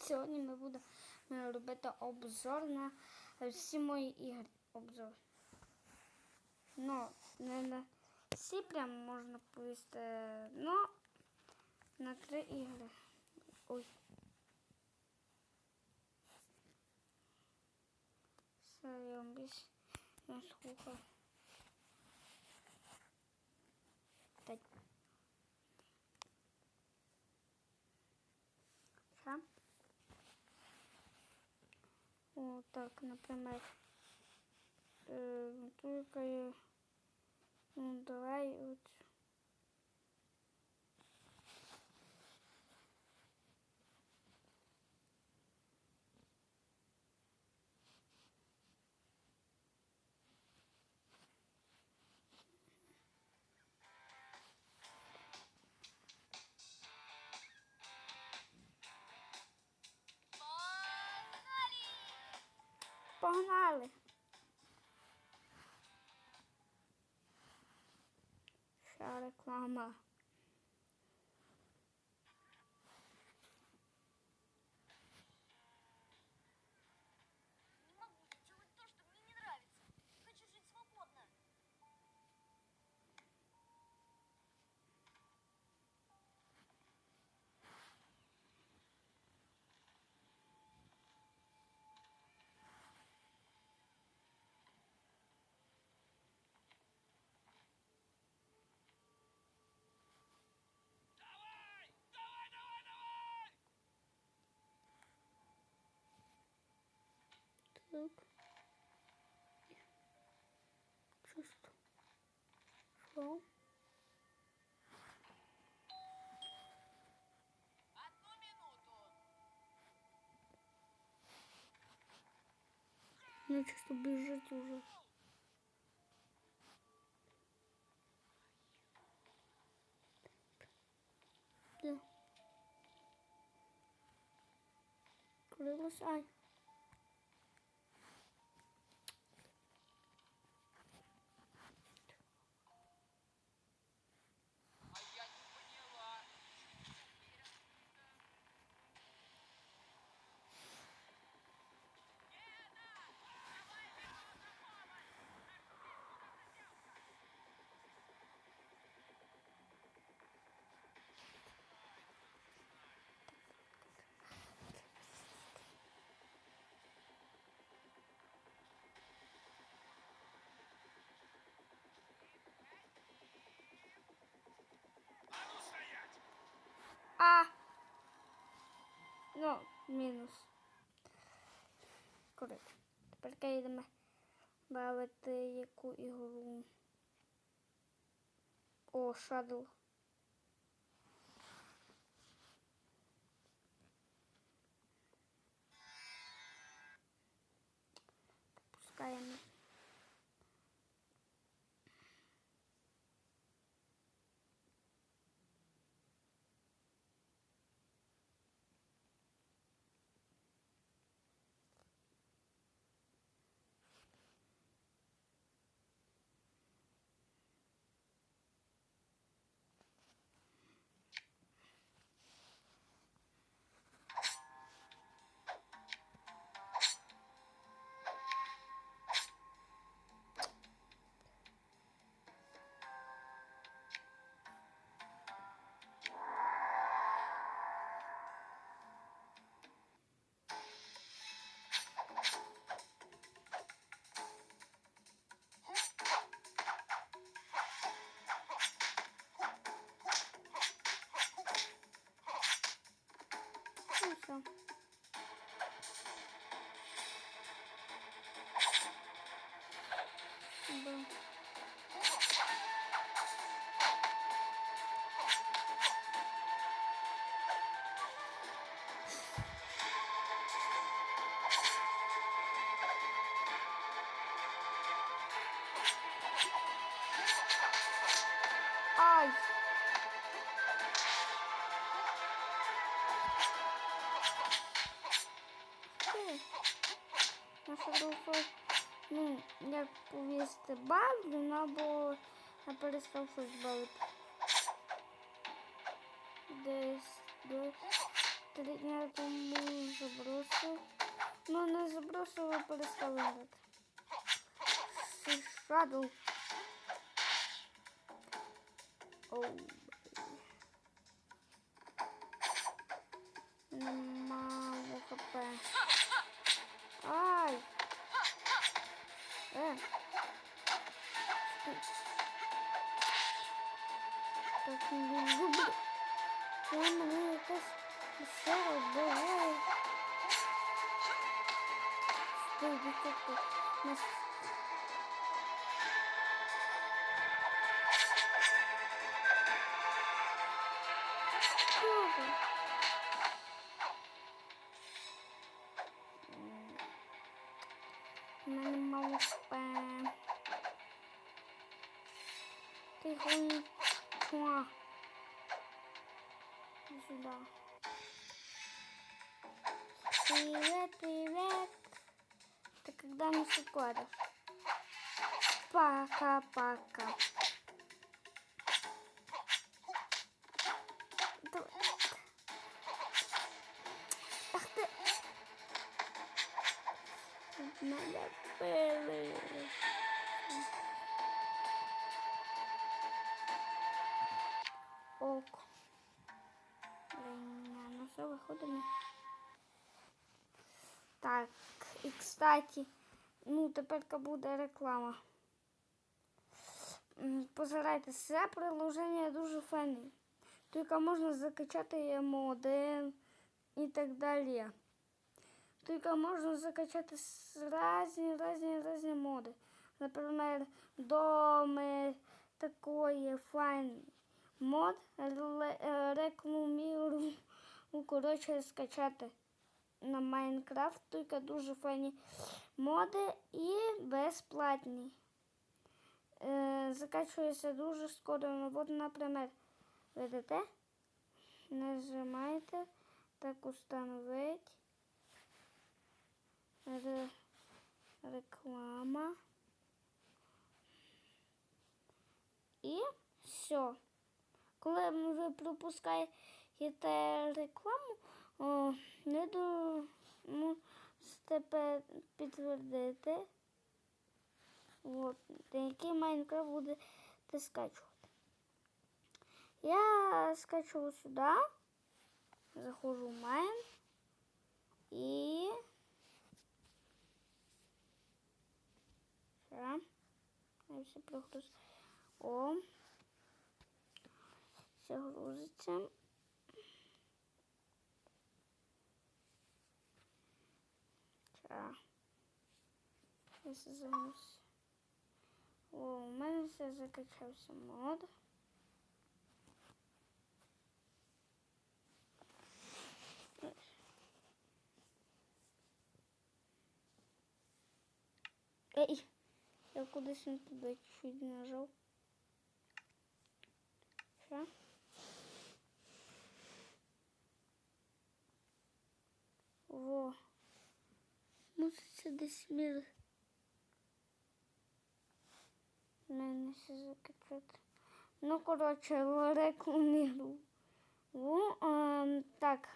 Сьогодні ми будемо робити обзор на всі мої ігри. Обзор. Ну, не на всі прям можна повісти, ну на три ігри. Ой. Все, я вам більше не слухав. Так. Все. О, так, например, э, только ну, давай вот. Погнали! Ще реклама. Не могу делать то, что мне не нравится. Хочу жить свободно. Давай! Давай, давай, давай! Так. Чисто. Що? Одну минуту! Ну, чисто біжить уже. Де? Крилась, ай. Ну, мінус. Коротше, тепер йдемо бавити яку ігру. О, Shadow. Повісти бавлю, або я перестав щось бавити. Десь, десь. три дня тому забросив. Ну, не забросив, а перестав грати. Shadow. Оу. Мало хп. Ай! Е. Стой. Так не люблю. Це мене якась сила вбиває. Стой, дитятко. Нас... Що ви? 15 кодов. Пока-пока. Ах ты. Надо было. Ок. Ну все, выходим. Так, и кстати, ну тепер буде реклама. Позирайте, це приложення дуже файне. Тільки можна закачати моди і так далі. Тільки можна закачати різні, різні, різні моди. Наприклад, доми такої файні. Мод е, ну, коротше, скачати на Майнкрафт, тільки дуже файні моди і безплатні. Е, закачується дуже скоро. Ну, от, наприклад, видите, нажимаєте, так установить. Ре- реклама. І все. Коли ви пропускаєте рекламу, о, не до ну, тебе підтвердити. От, який Майнкрафт будете скачувати. Я скачу сюди, заходжу в Майн і Все. Я все прогруз. О. Все грузиться. Ща. Я все загруз. О, у мене все закачався мод. Ей, я кудись не туди чуть нажав. Що? Во. Муситься десь мір. Мене все закачати. Ну, коротше, рекламірую. Во, ем, так.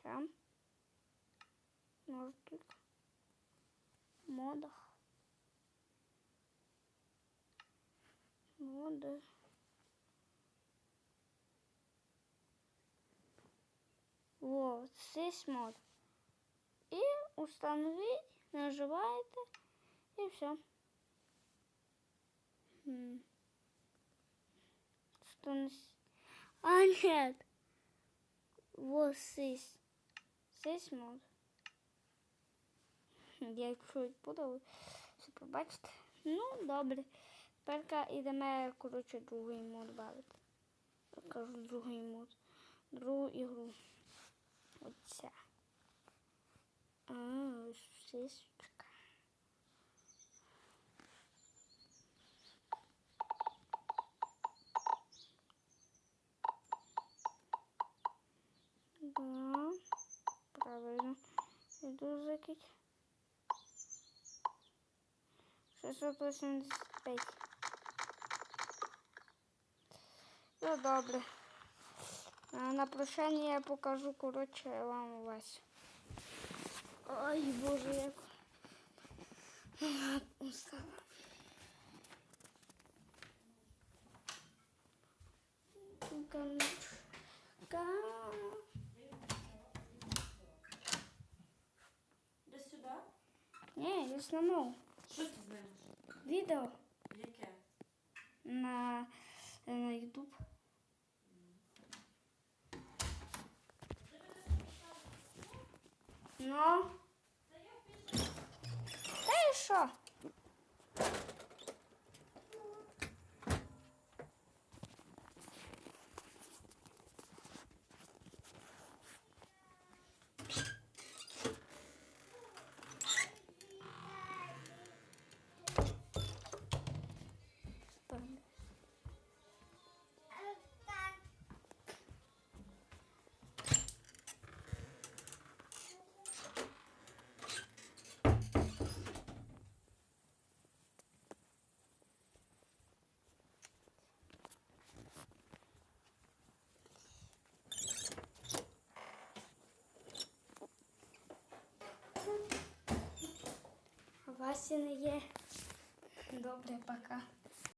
Що? Може тут. Модах. Моди. Вот, здесь мод. Установить, нажимаете, и все. Что у нас? А, нет. Вот здесь. Здесь мод. Я чуть подав, все побачите. Ну, добре. Тепер йдемо, коротше, другий мод бавити. Я кажу другий мод. Другу ігру. Оця. А, сисочка. Да, правильно. Іду закить. 685. Ну, добре. На прощання я покажу, коротше, вам Васю. Ой, боже, як. Устала. Ганочка. Де сюди? Ні, я знімав Що ти знаєш? відео Яке? на, на YouTube. Ну. Та і що? Васі не є. Добре, пока.